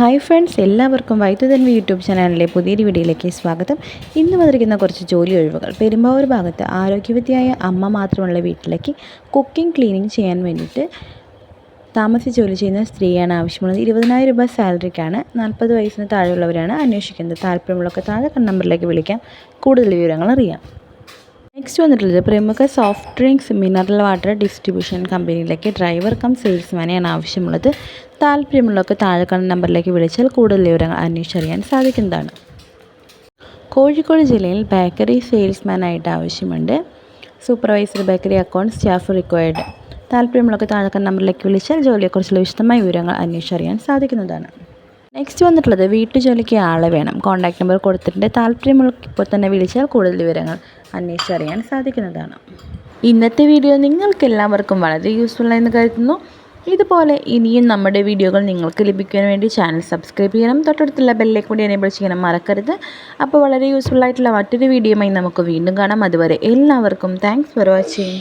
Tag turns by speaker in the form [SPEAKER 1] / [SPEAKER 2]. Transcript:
[SPEAKER 1] Hi friends എല്ലാവർക്കും വൈദ്യുതൻവി YouTube ചാനലിലെ പുതിയൊരു വീഡിയോയിലേക്ക് സ്വാഗതം. ഇന്ന് വന്നിരിക്കുന്ന കുറച്ച് ജോലി ഒഴിവുകൾ. പെരുമ്പാവൂർ ഭാഗത്ത് ആരോഗ്യവതിയായ അമ്മ മാത്രമുള്ള വീട്ടിലേക്ക് കുക്കിംഗ് ക്ലീനിങ് ചെയ്യാൻ വേണ്ടിയിട്ട് താമസിച്ച് ജോലി ചെയ്യുന്ന സ്ത്രീയാണ് ആവശ്യമുള്ളത്. ഇരുപതിനായിരം രൂപ സാലറിക്കാണ്. നാൽപ്പത് വയസ്സിന് താഴെയുള്ളവരാണ് അന്വേഷിക്കുന്നത്. താല്പര്യമുള്ളവർക്ക് താഴെ നമ്പറിലേക്ക് വിളിക്കാം. കൂടുതൽ വിവരങ്ങൾ അറിയാം. നെക്സ്റ്റ് വന്നിട്ടുള്ളത് പ്രമുഖ soft drinks mineral water distribution കമ്പനിയിലേക്ക് ഡ്രൈവർ കം സെയിൽസ്മാനെയാണ് ആവശ്യമുള്ളത്. താല്പര്യമുള്ളവർക്ക് താഴെ കാണുന്ന നമ്പറിലേക്ക് വിളിച്ചാൽ കൂടുതൽ വിവരങ്ങൾ അന്വേഷിച്ചറിയാൻ സാധിക്കുന്നതാണ്. കോഴിക്കോട് ജില്ലയിൽ ബേക്കറി സെയിൽസ്മാനായിട്ട് ആവശ്യമുണ്ട്. Supervisor bakery account staff required താല്പര്യമുള്ളവർക്ക് താഴെ കാണുന്ന നമ്പറിലേക്ക് വിളിച്ചാൽ ജോലിയെക്കുറിച്ചുള്ള വിശദമായ വിവരങ്ങൾ അന്വേഷിച്ചറിയാൻ സാധിക്കുന്നതാണ്. നെക്സ്റ്റ് വന്നിട്ടുള്ളത് വീട്ടുജോലിക്ക് ആളെ വേണം. കോൺടാക്ട് നമ്പർ കൊടുത്തിട്ടുണ്ട്. താല്പര്യമുള്ള ഇപ്പോൾ തന്നെ വിളിച്ചാൽ കൂടുതൽ വിവരങ്ങൾ അന്വേഷിച്ചറിയാൻ സാധിക്കുന്നതാണ്. ഇന്നത്തെ വീഡിയോ നിങ്ങൾക്ക് എല്ലാവർക്കും വളരെ യൂസ്ഫുൾ എന്ന് കരുതുന്നു. ഇതുപോലെ ഇനിയും നമ്മുടെ വീഡിയോകൾ നിങ്ങൾക്ക് ലഭിക്കാൻ വേണ്ടി ചാനൽ സബ്സ്ക്രൈബ് ചെയ്യണം. തൊട്ടടുത്തുള്ള ബെല്ലേക്ക് കൂടി എനേബിൾ ചെയ്യണം മറക്കരുത്. അപ്പോൾ വളരെ യൂസ്ഫുൾ ആയിട്ടുള്ള മറ്റൊരു വീഡിയോയുമായി നമുക്ക് വീണ്ടും കാണാം. അതുവരെ എല്ലാവർക്കും താങ്ക്സ് ഫോർ വാച്ചിങ്